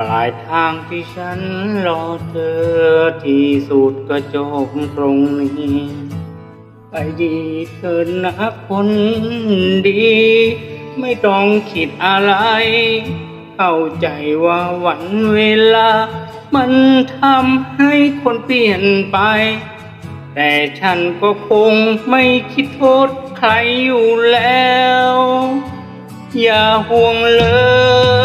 ปลายทางที่ฉันรอเธอที่สุดก็จบตรงนี้ ไปดีเถิดนะคนดี ไม่ต้องคิดอะไร เข้าใจว่าวันเวลา มันทำให้คนเปลี่ยนไป แต่ฉันก็คงไม่คิดโทษใครอยู่แล้ว อย่าห่วงเลย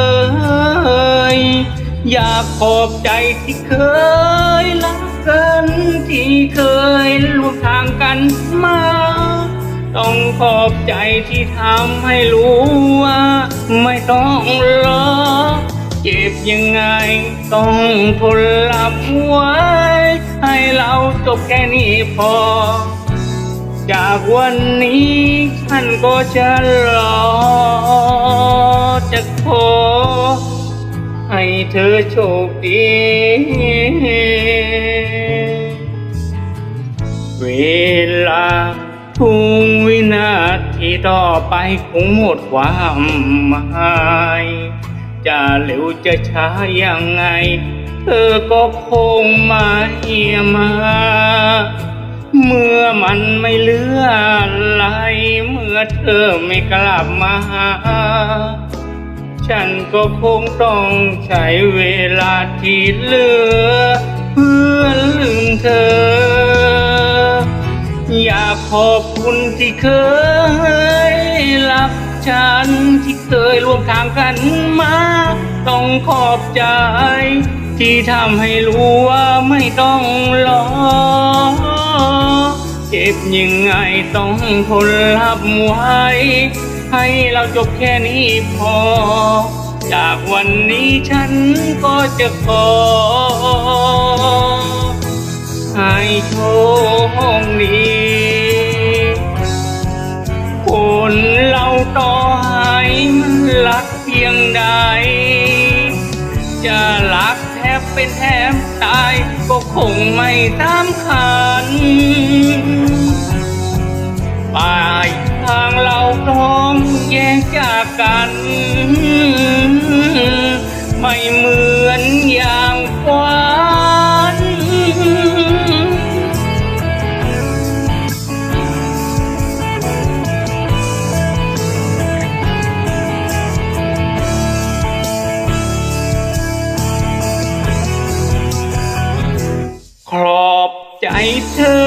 อยากขอบใจที่เคยรักกัน ที่เคยร่วมทางกันมา ต้องขอบใจที่ทำให้รู้ว่า ไม่ต้องรอเจ็บยังไง ต้องทนรับไว้ ให้เราจบแค่นี้พอ จากวันนี้ฉันก็จะรอจะขอ เธอโชคดี เวลาทุกวินาทีต่อไปคงหมดความหมาย จะเร็วจะช้ายังไง เธอก็คงมาเหียมา เมื่อมันไม่เหลืออะไร เมื่อเธอไม่กลับมา ฉันก็คงต้องใช้เวลาที่เหลือ เพื่อลืมเธอ อยากขอบคุณที่เคยรักฉันที่เคยร่วมทางกันมา ต้องขอบใจ ที่ทำให้รู้ว่าไม่ต้องรอ เจ็บยังไงต้องทนรับไว้ ให้เราจบแค่นี้พอ จากวันนี้ฉันก็จะขอให้โชคดีคนเราต่อให้มันรักเพียงใด จะรักแทบเป็นแทบตายก็คงไม่ตามคันป ทางเราต้องแยกจากกัน ไม่เหมือนอย่างฝันขอบใจเธอ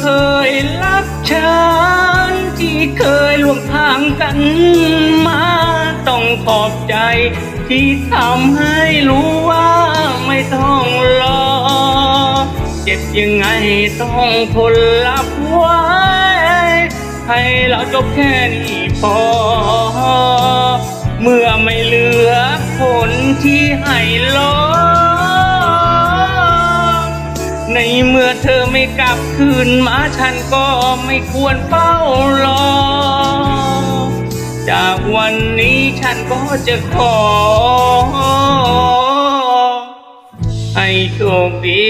เคยรักฉัน ที่เคยร่วมทางกันมา ต้องขอบใจ ที่ทำให้รู้ว่าไม่ต้องรอ เจ็บยังไงต้องทนรับไว้ให้เราจบแค่นี้พอ เมื่อไม่เหลือคนที่ให้รอ ในเมื่อเธอไม่กลับคืนมาฉันก็ไม่ควรเฝ้ารอ จากวันนี้ฉันก็จะขอ ให้โชคดี